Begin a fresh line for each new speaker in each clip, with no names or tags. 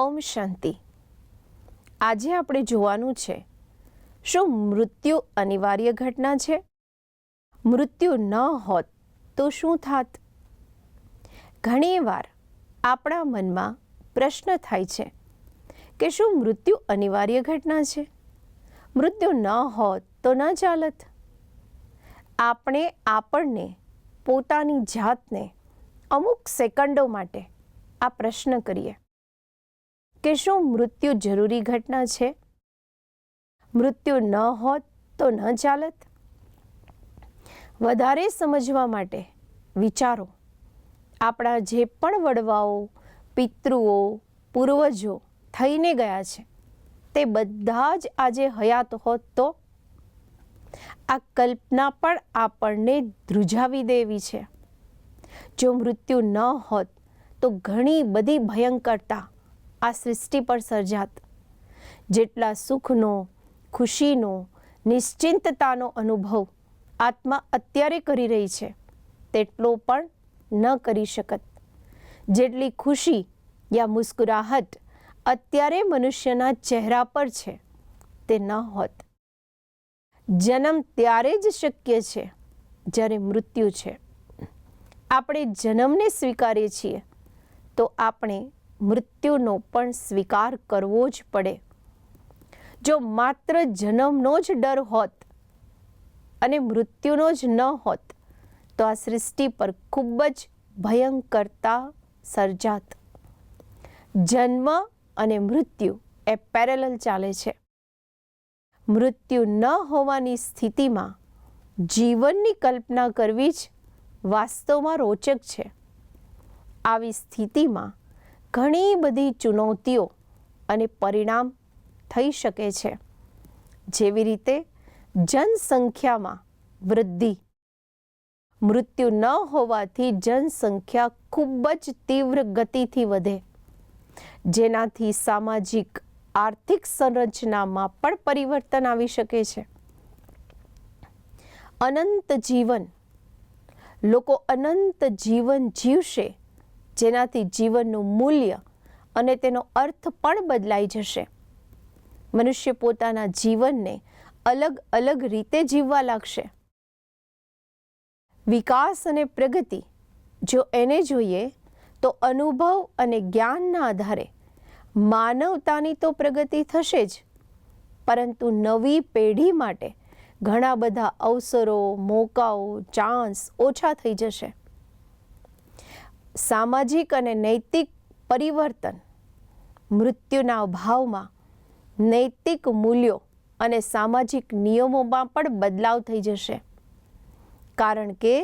શાંતિ. આજે આપણે જોવાનું છે, શું મૃત્યુ અનિવાર્ય ઘટના છે? મૃત્યુ ન હોત તો શું થાત? ઘણીવાર આપણા મનમાં પ્રશ્ન થાય છે કે શું મૃત્યુ અનિવાર્ય ઘટના છે? મૃત્યુ ન હોત તો ન ચાલત. આપણે આપણને, પોતાની જાતને અમુક સેકન્ડો માટે આ પ્રશ્ન કરીએ. કે શું મૃત્યુ જરૂરી ઘટના છે? મૃત્યુ ન હોત તો ન ચાલત? વધારે સમજવા માટે વિચારો. આપણા જે પણ વડવાઓ, પિતૃઓ, પૂર્વજો થઈને ગયા છે, તે બધા જ આજે હયાત હોત તો? આ કલ્પના પણ આપણને ધ્રુજાવી દેવી છે. જો મૃત્યુ ન હોત તો ઘણી બધી ભયંકરતા આ સૃષ્ટિ પર સર્જાત. જેટલા સુખનો, ખુશીનો, નિશ્ચિંતતાનો અનુભવ આત્મા અત્યારે કરી રહી છે, તેટલો પણ ન કરી શકત. જેટલી ખુશી યા મુસ્કુરાહટ અત્યારે મનુષ્યના ચહેરા પર છે, તે ન હોત. જન્મ ત્યારે જ શક્ય છે, જ્યારે મૃત્યુ છે. આપણે જન્મને સ્વીકારીએ છીએ, તો આપણે મૃત્યુનો પણ સ્વીકાર કરવો જ પડે. જો માત્ર જન્મનો જ ડર હોત અને મૃત્યુનો જ ન હોત, તો આ સૃષ્ટિ પર ખૂબ જ ભયંકરતા સર્જાત. જન્મ અને મૃત્યુ એ પેરેલલ ચાલે છે. મૃત્યુ ન હોવાની સ્થિતિમાં જીવનની કલ્પના કરવી જ વાસ્તવમાં રોચક છે. આવી સ્થિતિમાં ઘણી બધી ચુનૌતીઓ અને પરિણામ થઈ શકે છે. જેવી રીતે જનસંખ્યામાં વૃદ્ધિ. મૃત્યુ ન હોવાથી જનસંખ્યા ખૂબ જ તીવ્ર ગતિથી વધે. જેનાથી સામાજિક, આર્થિક સંરચનામાં પણ પરિવર્તન આવી શકે છે. અનંત જીવન. લોકો અનંત જીવન જીવશે જેનાથી જીવનનું મૂલ્ય અને તેનો અર્થ પણ બદલાઈ જશે. મનુષ્ય પોતાના જીવનને અલગ અલગ રીતે જીવવા લાગશે. વિકાસ અને પ્રગતિ જો એને જોઈએ, તો અનુભવ અને જ્ઞાનના આધારે માનવતાની તો પ્રગતિ થશે જ. પરંતુ નવી પેઢી માટે ઘણા બધા અવસરો, મોકાઓ, ચાન્સ ઓછા થઈ જશે. સામાજિક અને નૈતિક પરિવર્તન મૃત્યુના અભાવમાં નૈતિક મૂલ્યો અને સામાજિક નિયમોમાં પણ બદલાવ થઈ જશે. કારણ કે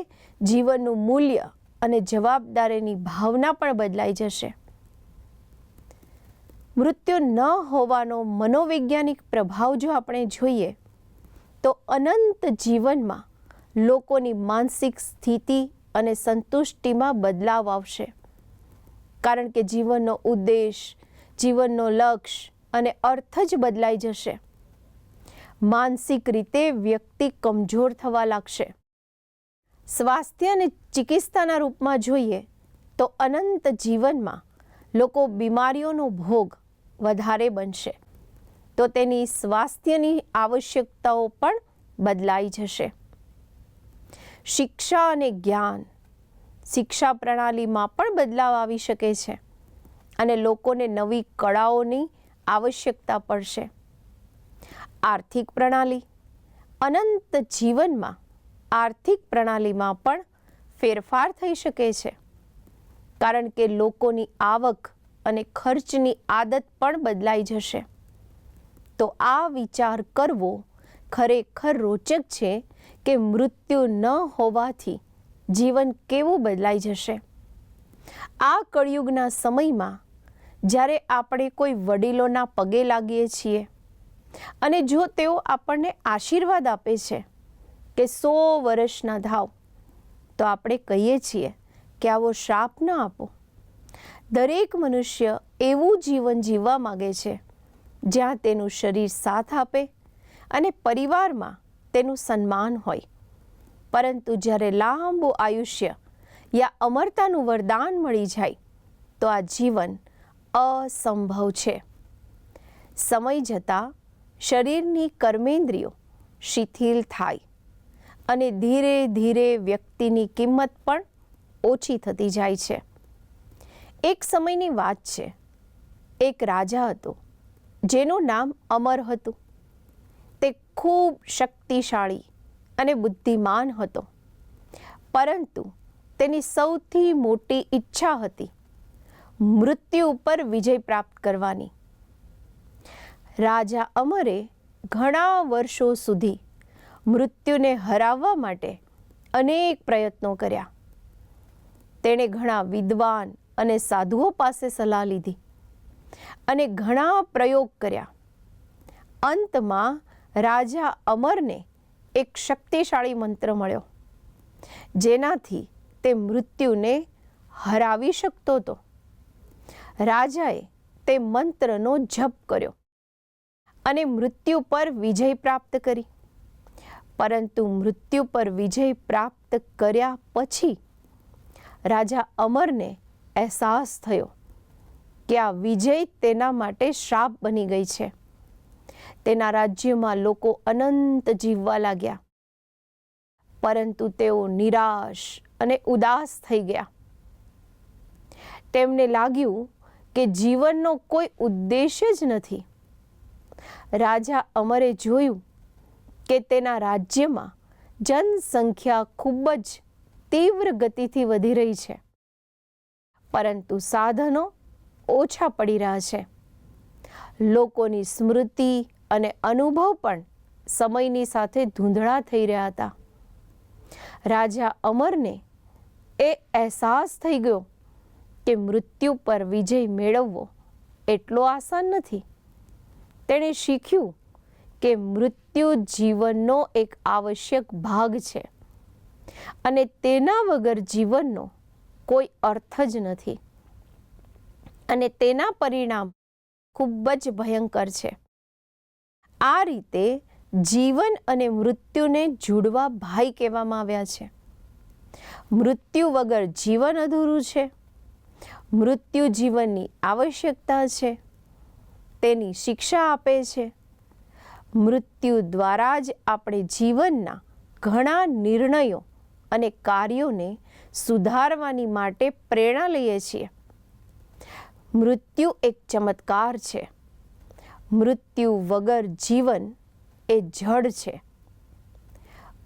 જીવનનું મૂલ્ય અને જવાબદારીની ભાવના પણ બદલાઈ જશે. મૃત્યુ ન હોવાનો મનોવૈજ્ઞાનિક પ્રભાવ જો આપણે જોઈએ, તો અનંત જીવનમાં લોકોની માનસિક સ્થિતિ અને સંતુષ્ટિમાં બદલાવ આવશે. કારણ કે જીવનનો ઉદ્દેશ, જીવનનો લક્ષ્ય અને અર્થ જ બદલાઈ જશે. માનસિક રીતે વ્યક્તિ કમજોર થવા લાગશે. સ્વાસ્થ્ય અને ચિકિત્સાના રૂપમાં જોઈએ તો અનંત જીવનમાં લોકો બીમારીઓનો ભોગ વધારે બનશે. તો તેની સ્વાસ્થ્યની આવશ્યકતાઓ પણ બદલાઈ જશે. શિક્ષા અને જ્ઞાન શિક્ષા પ્રણાલીમાં પણ બદલાવ આવી શકે છે અને લોકોને નવી કળાઓની આવશ્યકતા પડશે. આર્થિક પ્રણાલી અનંત જીવનમાં આર્થિક પ્રણાલીમાં પણ ફેરફાર થઈ શકે છે. કારણ કે લોકોની આવક અને ખર્ચની આદત પણ બદલાઈ જશે. તો આ વિચાર કરવો ખરેખર રોચક છે કે મૃત્યુ ન હોવાથી જીવન કેવું બદલાઈ જશે? આ કળિયુગના સમયમાં જ્યારે આપણે કોઈ વડીલોના પગે લાગીએ છીએ અને જો તેઓ આપણને આશીર્વાદ આપે છે કે સો વર્ષના ધાવ, તો આપણે કહીએ છીએ કે આવો શ્રાપ ન આપો. દરેક મનુષ્ય એવું જીવન જીવવા માગે છે જ્યાં તેનું શરીર સાથ આપે અને પરિવારમાં તેનું સન્માન હોય. પરંતુ જ્યારે લાંબુ આયુષ્ય યા અમરતાનું વરદાન મળી જાય, તો આ જીવન અસંભવ છે. સમય જતાં શરીરની કર્મેન્દ્રિયો શિથિલ થાય અને ધીરે ધીરે વ્યક્તિની કિંમત પણ ઓછી થતી જાય છે. એક સમયની વાત છે. એક રાજા હતો, જેનું નામ અમર હતું. ખૂબ શક્તિશાળી અને બુદ્ધિમાન હતો. પરંતુ તેની સૌથી મોટી ઈચ્છા હતી મૃત્યુ ઉપર વિજય પ્રાપ્ત કરવાની. રાજા અમરે ઘણા વર્ષો સુધી મૃત્યુને હરાવવા માટે અનેક પ્રયત્નો કર્યા. તેણે ઘણા વિદ્વાન અને સાધુઓ પાસે સલાહ લીધી અને ઘણા પ્રયોગ કર્યા. અંતમાં રાજા અમરને એક શક્તિશાળી મંત્ર મળ્યો. જેનાથી તે મૃત્યુને હરાવી શકતો હતો. રાજાએ તે મંત્રનો જપ કર્યો અને મૃત્યુ પર વિજય પ્રાપ્ત કરી. પરંતુ મૃત્યુ પર વિજય પ્રાપ્ત કર્યા પછી રાજા અમરને અહેસાસ થયો કે આ વિજય તેના માટે શ્રાપ બની ગઈ છે. તેના રાજ્યમાં લોકો અનંત જીવવા લાગ્યા. પરંતુ તેઓ નિરાશ અને ઉદાસ થઈ ગયા. તેમને લાગ્યું કે જીવનનો કોઈ ઉદ્દેશ્ય જ નથી. રાજા અમરે જોયું કે તેના રાજ્યમાં જનસંખ્યા ખૂબ જ તીવ્ર ગતિથી વધી રહી છે. પરંતુ સાધનો ઓછા પડી રહ્યા છે. લોકોની સ્મૃતિ અને અનુભવ પણ સમયની સાથે ધૂંધળા થઈ રહ્યા હતા. રાજા અમરને એ અહેસાસ થઈ ગયો કે મૃત્યુ પર વિજય મેળવવો એટલો આસાન નથી. તેણે શીખ્યું કે મૃત્યુ જીવનનો એક આવશ્યક ભાગ છે અને તેના વગર જીવનનો કોઈ અર્થ જ નથી. અને તેના પરિણામ ખૂબ જ ભયંકર છે. આ રીતે જીવન અને મૃત્યુને જોડવા ભાઈ કહેવામાં આવ્યા છે. મૃત્યુ વગર જીવન અધૂરું છે. મૃત્યુ જીવનની આવશ્યકતા છે. તેની શિક્ષા આપે છે. મૃત્યુ દ્વારા જ આપણે જીવનના ઘણા નિર્ણયો અને કાર્યોને સુધારવાની માટે પ્રેરણા લઈએ છીએ. મૃત્યુ એક ચમત્કાર છે. મૃત્યુ વગર જીવન એ જડ છે.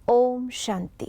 ઓમ શાંતિ.